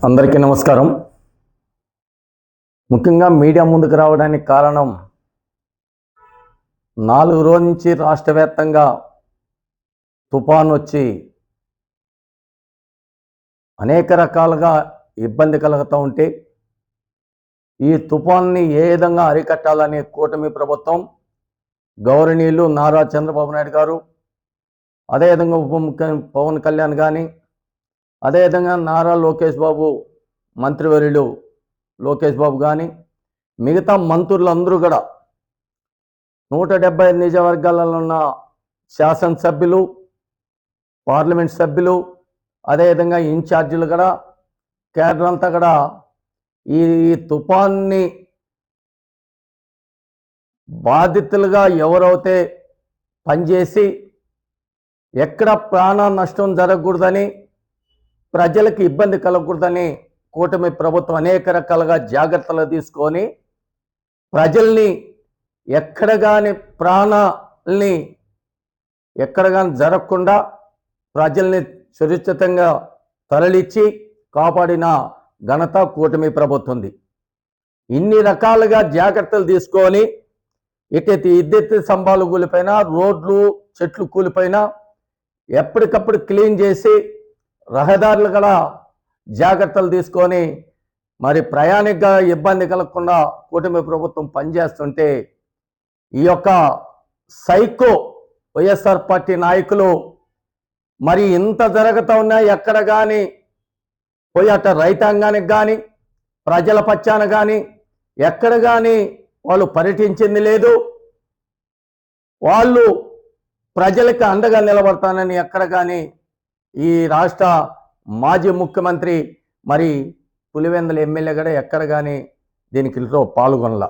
అందరికీ నమస్కారం. ముఖ్యంగా మీడియా ముందుకు రావడానికి కారణం నాలుగు రోజుల నుంచి రాష్ట్ర వ్యాప్తంగా తుఫాన్ వచ్చి అనేక రకాలుగా ఇబ్బంది కలుగుతూ ఉంటే ఈ తుఫాన్ని ఏ విధంగా అరికట్టాలని కూటమి ప్రభుత్వం గౌరవనీయులు నారా చంద్రబాబు నాయుడు గారు అదేవిధంగా ఉప ముఖ్య పవన్ కళ్యాణ్ కానీ అదేవిధంగా నారా లోకేష్ బాబు మంత్రివర్యులు లోకేష్ బాబు కానీ మిగతా మంత్రులందరూ కూడా నూట డెబ్బై ఐదు నియోజకవర్గాలలో ఉన్న శాసనసభ్యులు పార్లమెంట్ సభ్యులు అదేవిధంగా ఇన్ఛార్జీలు కూడా కేడర్ అంతా కూడా ఈ తుఫాన్ని బాధితులుగా ఎవరైతే పనిచేసి ఎక్కడ ప్రాణ నష్టం జరగకూడదని ప్రజలకు ఇబ్బంది కలగకూడదని కూటమి ప్రభుత్వం అనేక రకాలుగా జాగ్రత్తలు తీసుకొని ప్రజల్ని ఎక్కడ ప్రాణాల్ని ఎక్కడ జరగకుండా ప్రజల్ని సురక్షితంగా తరలిచ్చి కాపాడిన ఘనత కూటమి ప్రభుత్వంది. ఇన్ని రకాలుగా జాగ్రత్తలు తీసుకొని ఇటైతే ఇద్దెత్తి స్తంభాలు కూలిపోయినా రోడ్లు చెట్లు కూలిపోయినా ఎప్పటికప్పుడు క్లీన్ చేసి రహదారులు కూడా జాగ్రత్తలు తీసుకొని మరి ప్రయాణికగా ఇబ్బంది కలగకుండా కూటమి ప్రభుత్వం పనిచేస్తుంటే ఈ యొక్క సైకో వైఎస్ఆర్ పార్టీ నాయకులు మరి ఇంత జరుగుతూ ఉన్నా ఎక్కడ కానీ పోయి అట్ట రైతాంగానికి కానీ ప్రజల పచ్చాన కానీ ఎక్కడ కానీ వాళ్ళు పర్యటించింది లేదు. వాళ్ళు ప్రజలకు అండగా నిలబడతానని ఎక్కడ కానీ ఈ రాష్ట్ర మాజీ ముఖ్యమంత్రి మరి పులివెందుల ఎమ్మెల్యే కూడా ఎక్కడ కానీ దీనికిలో ఇంట్లో పాల్గొనలా.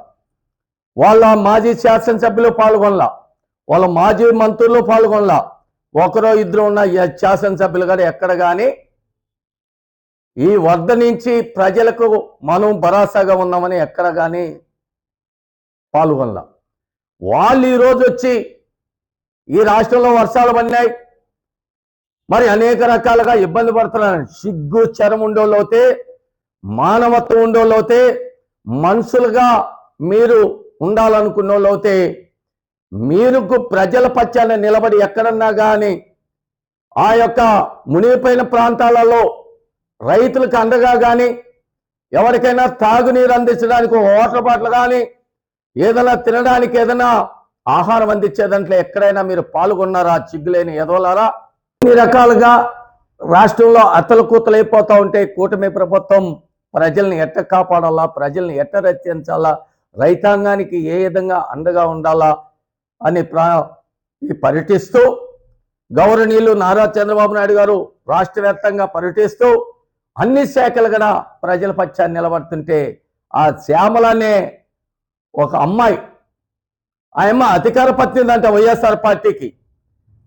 వాళ్ళ మాజీ శాసనసభ్యులు పాల్గొనలా. వాళ్ళ మాజీ మంత్రులు పాల్గొనలా. ఒకరో ఇద్దరు ఉన్న శాసనసభ్యులు కూడా ఎక్కడ కానీ ఈ వద్ద నుంచి ప్రజలకు మనం భరోసాగా ఉన్నామని ఎక్కడ కానీ పాల్గొనలా. వాళ్ళు ఈరోజు వచ్చి ఈ రాష్ట్రంలో వర్షాలు పడినాయి. మరి అనేక రకాలుగా ఇబ్బంది పడుతున్నారు. సిగ్గు చరం ఉండోళ్ళైతే మానవత్వం ఉండోళ్ళైతే మనుషులుగా మీరు ఉండాలనుకున్న వాళ్ళైతే మీరు ప్రజల పక్షాన నిలబడి ఎక్కడన్నా కానీ ఆ యొక్క మునిగిపోయిన ప్రాంతాలలో రైతులకు అండగా కానీ ఎవరికైనా తాగునీరు అందించడానికి ఒక వాటర్ బాటిల్ కానీ ఏదైనా తినడానికి ఏదైనా ఆహారం అందించే దాంట్లో ఎక్కడైనా మీరు పాల్గొన్నారా? చిగ్గులేని ఎదవలారా కొన్ని రకాలుగా రాష్ట్రంలో అత్తలు కూతలు అయిపోతూ ఉంటే కూటమి ప్రభుత్వం ప్రజల్ని ఎట్ట కాపాడాలా ప్రజల్ని ఎట్ట రక్షించాలా రైతాంగానికి ఏ విధంగా అండగా ఉండాలా అని ప్రా ఈ పర్యటిస్తూ గౌరవనీయులు నారా చంద్రబాబు నాయుడు గారు రాష్ట్ర వ్యాప్తంగా పర్యటిస్తూ అన్ని శాఖలు కూడా ప్రజల పక్షాన్ని నిలబడుతుంటే ఆ శ్యామలనే ఒక అమ్మాయి. ఆ అమ్మ అధికార పత్నిందంట వైఎస్ఆర్ పార్టీకి.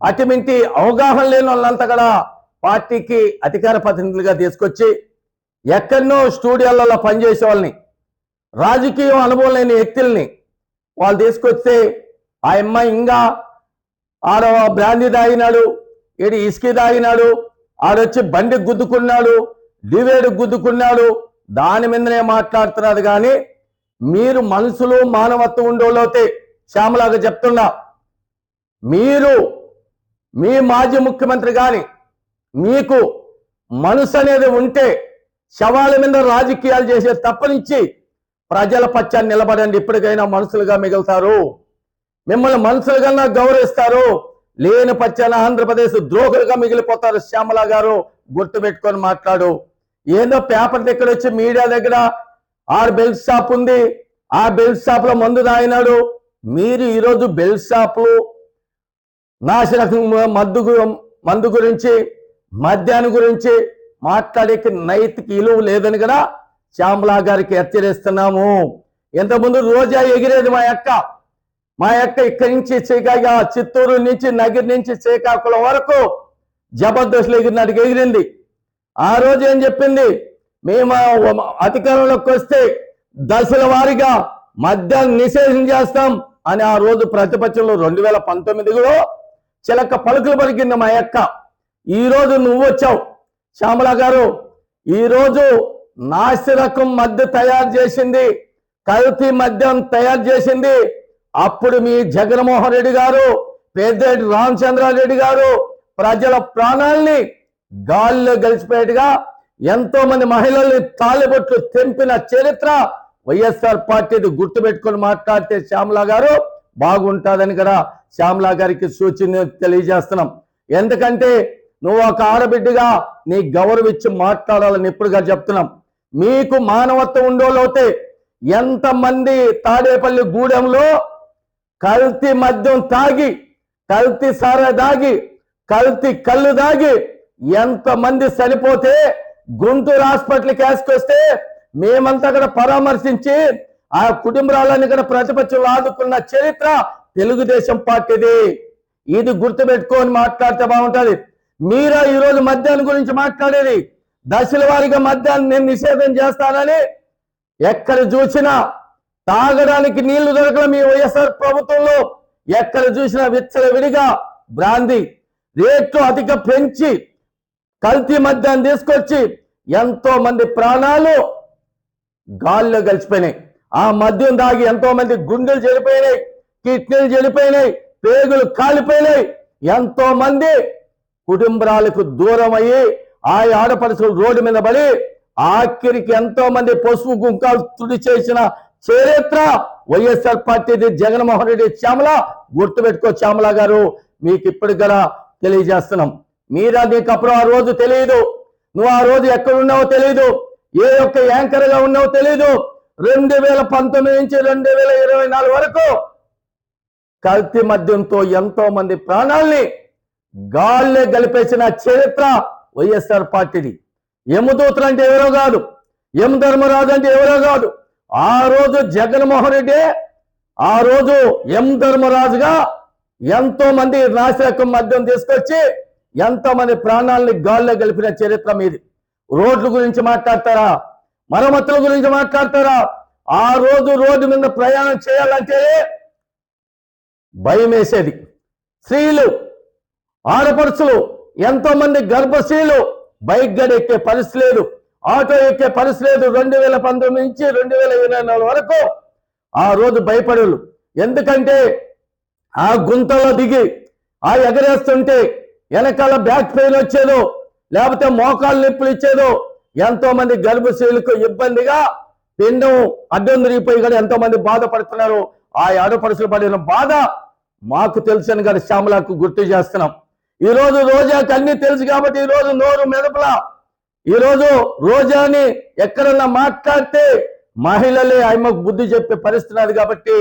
అటుమింటి అవగాహన లేని వాళ్ళంతా కూడా పార్టీకి అధికార ప్రతినిధులుగా తీసుకొచ్చి ఎక్కడనో స్టూడియోలలో పనిచేసే వాళ్ళని రాజకీయం అనుభవం లేని వ్యక్తుల్ని వాళ్ళు తీసుకొస్తే ఆ అమ్మాయి ఇంకా ఆడ బ్రాందీ తాగినాడు ఈడు ఇసుకి తాగినాడు ఆడొచ్చి బండి గుద్దుకున్నాడు డివేడు గుద్దుకున్నాడు దాని మీదనే మాట్లాడుతున్నారు కానీ మీరు మనసులు మానవత్వం ఉండేవాళ్ళైతే శ్యామలాగా చెప్తున్నా మీరు మీ మాజీ ముఖ్యమంత్రి కానీ మీకు మనసు అనేది ఉంటే శవాల మీద రాజకీయాలు చేసే తప్పనించి ప్రజల పక్షాన్ని నిలబడండి. ఇప్పటికైనా మనుషులుగా మిగులుతారు. మిమ్మల్ని మనుషులుగా గౌరవిస్తారు. లేని పచ్చన ఆంధ్రప్రదేశ్ ద్రోహులుగా మిగిలిపోతారు. శ్యామల గారు గుర్తుపెట్టుకొని మాట్లాడు. ఏదో పేపర్ దగ్గర వచ్చి మీడియా దగ్గర ఆరు బెల్ట్ షాప్ ఉంది. ఆ బెల్ట్ షాప్లో మందు తాగినాడు. మీరు ఈరోజు బెల్ట్ షాపులు నాశనకం మద్దు మందు గురించి మద్యాన్ని గురించి మాట్లాడేకి నైతిక ఇలువ లేదని కూడా శ్యామలా గారికి హెచ్చరిస్తున్నాము. ఇంతకుముందు రోజా ఎగిరేది మా అక్క. మా యొక్క ఇక్కడి నుంచి శ్రీకాకుళ చిత్తూరు నుంచి నగిరి నుంచి శ్రీకాకుళం వరకు జబర్దస్త్లు ఎగిరినట్టుగా ఎగిరింది. ఆ రోజు ఏం చెప్పింది? మేము అధికారంలోకి వస్తే దశల వారీగా మద్యాన్ని నిషేధం చేస్తాం అని ఆ రోజు ప్రతిపక్షంలో రెండు వేల పంతొమ్మిదిలో చిలక పలుకులు పలికింది మా అక్క. ఈరోజు నువ్వు వచ్చావు. శ్యామల గారు ఈరోజు నాసిరకం మద్య తయారు చేసింది కల్తీ మద్యం తయారు చేసింది. అప్పుడు మీ జగన్మోహన్ రెడ్డి గారు పేదరెడ్డి రామచంద్రారెడ్డి గారు ప్రజల ప్రాణాల్ని గాల్లో గలిచిపోయేట్టుగా ఎంతో మంది మహిళల్ని తాలిబొట్లు తెంపిన చరిత్ర వైఎస్ఆర్ పార్టీది గుర్తుపెట్టుకొని మాట్లాడితే శ్యామలా గారు బాగుంటుందని కూడా శ్యామలా గారికి సూచన తెలియజేస్తున్నాం. ఎందుకంటే నువ్వు ఒక ఆడబిడ్డగా నీ గౌరవించి మాట్లాడాలని ఎప్పుడుగా చెప్తున్నాం. మీకు మానవత్వం ఉండోలోతే ఎంతమంది తాడేపల్లి గూడెంలో కల్తీ మద్యం తాగి కల్తీ సార దాగి కల్తీ కళ్ళు దాగి ఎంతమంది చనిపోతే గుంటూరు హాస్పిటల్కి వేసుకొస్తే మేమంతా కూడా పరామర్శించి ఆ కుటుంబాలని కూడా ప్రతిపక్షం ఆదుకున్న చరిత్ర తెలుగుదేశం పార్టీది. ఇది గుర్తుపెట్టుకొని మాట్లాడితే బాగుంటుంది. మీరా ఈరోజు మద్యాన్ని గురించి మాట్లాడేది? దశల వారిగా మద్యాన్ని నేను నిషేధం చేస్తానని ఎక్కడ చూసినా తాగడానికి నీళ్ళు దొరకడం మీ వైఎస్ఆర్ ప్రభుత్వంలో ఎక్కడ చూసినా విచ్చల విడిగా బ్రాంది రేట్లు అధిక పెంచి కల్తీ మద్యాన్ని తీసుకొచ్చి ఎంతో మంది ప్రాణాలు గాల్లో కలిసిపోయినాయి ఆ మద్యం దాగి ఎంతో మంది గుండెలు చెడిపోయినాయి. కిడ్నీలు చెడిపోయినాయి పేగులు కాలిపోయినాయి. ఎంతో మంది కుటుంబాలకు దూరం అయ్యి ఆ ఆడపడుచులు రోడ్డు మీద పడి ఆఖరికి ఎంతో మంది పసుపు గుంకాలు తుడి చేసిన చరిత్ర వైఎస్ఆర్ పార్టీది జగన్మోహన్ రెడ్డి శ్యామల గుర్తుపెట్టుకో శ్యామల గారు మీకు ఇప్పటికి కూడా తెలియజేస్తున్నాం. మీరా నీకు అప్పుడు ఆ రోజు తెలియదు నువ్వు ఆ రోజు ఎక్కడ ఉన్నావో తెలియదు ఏ యొక్క యాంకర్గా ఉన్నావో తెలియదు రెండు వేల పంతొమ్మిది నుంచి రెండు వేల ఇరవై నాలుగు వరకు కల్తీ మద్యంతో ఎంతో మంది ప్రాణాల్ని గాల్లే గలిపేసిన చరిత్ర వైఎస్ఆర్ పార్టీది. యమదూతలు అంటే ఎవరో కాదు యమ ధర్మరాజు అంటే ఎవరో కాదు. ఆ రోజు జగన్మోహన్ రెడ్డి ఆ రోజు ఎం ధర్మరాజుగా ఎంతో మంది నాశకం మద్యం తీసుకొచ్చి ఎంతో మంది ప్రాణాలని గాల్లో గలిపిన చరిత్ర మీది. రోడ్ల గురించి మాట్లాడతారా? మరమ్మతుల గురించి మాట్లాడతారా? ఆ రోజు రోడ్డు మీద ప్రయాణం చేయాలంటే భయం వేసేది స్త్రీలు ఆడపడుచులు ఎంతోమంది గర్భశ్రీలు బైక్ గడి ఎక్కే పరిస్థితి లేదు. ఆటో ఎక్కే పరిస్థితి లేదు. రెండు వేల పంతొమ్మిది నుంచి రెండు వేల ఇరవై నాలుగు వరకు ఆ రోజు భయపడేళ్ళు ఎందుకంటే ఆ గుంతలో దిగి ఆ ఎగరేస్తుంటే వెనకాల బ్యాక్ పెయిన్ వచ్చేదో లేకపోతే మోకాలు నొప్పులు ఇచ్చేదో ఎంతో మంది గర్భశీలకు ఇబ్బందిగా పిండం అడ్డం తిరిగిపోయి కూడా ఎంతో మంది బాధపడుతున్నారు. ఆ ఆడపడుచులు పడిన బాధ మాకు తెలుసని గారు శ్యామలకు గుర్తు చేస్తున్నాం. ఈరోజు రోజు రోజాకి అన్ని తెలుసు కాబట్టి ఈ రోజు నోరు మెదపలా. ఈరోజు రోజాని ఎక్కడన్నా మాట్లాడితే మహిళలే ఆయమకు బుద్ధి చెప్పే పరిస్థితి కాబట్టి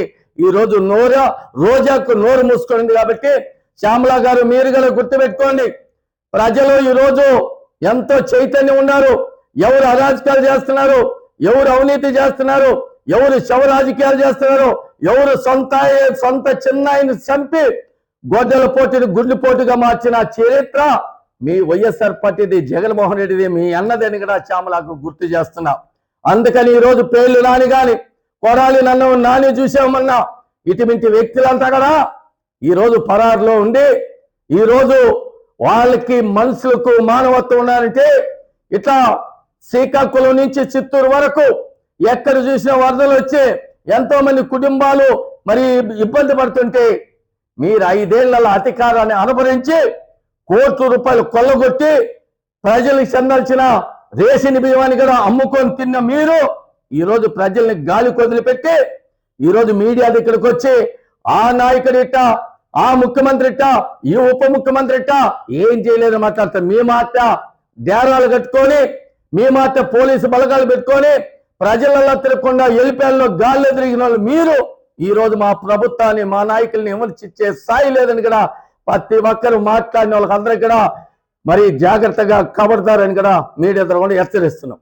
ఈ రోజు నోరా రోజాకు నోరు మూసుకుంది కాబట్టి శ్యామల గారు మీరు కూడా గుర్తుపెట్టుకోండి ప్రజలు ఈరోజు ఎంతో చైతన్యం ఉన్నారు. ఎవరు అరాజకాలు చేస్తున్నారు? ఎవరు అవినీతి చేస్తున్నారు? ఎవరు శవ రాజకీయాలు చేస్తున్నారు ఎవరు సొంత సొంత చిన్నాయిని చంపి గొడ్డల పోటీని గుండె పోటీగా మార్చిన చరిత్ర మీ వైఎస్ఆర్ పార్టీది జగన్మోహన్ రెడ్డిది మీ అన్నదని కూడా శ్యామలకు గుర్తు చేస్తున్నా. అందుకని ఈరోజు పేర్లు నాని గాని కొడాలి నన్ను నాని చూసామన్నా ఇటువంటి వ్యక్తులంతా కూడా ఈ రోజు పరారులో ఉండి ఈరోజు వాళ్ళకి మనుషులకు మానవత్వం ఉన్నారంటే ఇట్లా శ్రీకాకుళం నుంచి చిత్తూరు వరకు ఎక్కడ చూసినా వరదలు వచ్చి ఎంతో మంది కుటుంబాలు మరి ఇబ్బంది పడుతుంటే మీరు ఐదేళ్ళ అధికారాన్ని అనుభరించి కోట్ల రూపాయలు కొల్లగొట్టి ప్రజలకు చెందాల్సిన రేషన్ బియ్యాన్ని కూడా అమ్ముకొని తిన్న మీరు ఈరోజు ప్రజల్ని గాలి కొదిలిపెట్టి ఈరోజు మీడియా దగ్గరకు వచ్చి ఆ నాయకుడు ఇట్ట ఆ ముఖ్యమంత్రి ఇట్ట ఈ ఉప ముఖ్యమంత్రి ఇట్ట ఏం చేయలేదు మాట్లాడతారు. మీ మాట డేరాలు కట్టుకొని మీ మాట పోలీసు బలగాలు పెట్టుకొని ప్రజలలో తిరగకుండా ఎలిపేళ్ళలో గాల్లో తిరిగిన వాళ్ళు మీరు ఈరోజు మా ప్రభుత్వాన్ని మా నాయకుల్ని విమర్శించే స్థాయి లేదని కూడా ప్రతి ఒక్కరు మాట్లాడిన వాళ్ళకి అందరికీ కూడా మరి జాగ్రత్తగా కబడతారని కూడా మీడియా ద్వారా కూడా హెచ్చరిస్తున్నాం.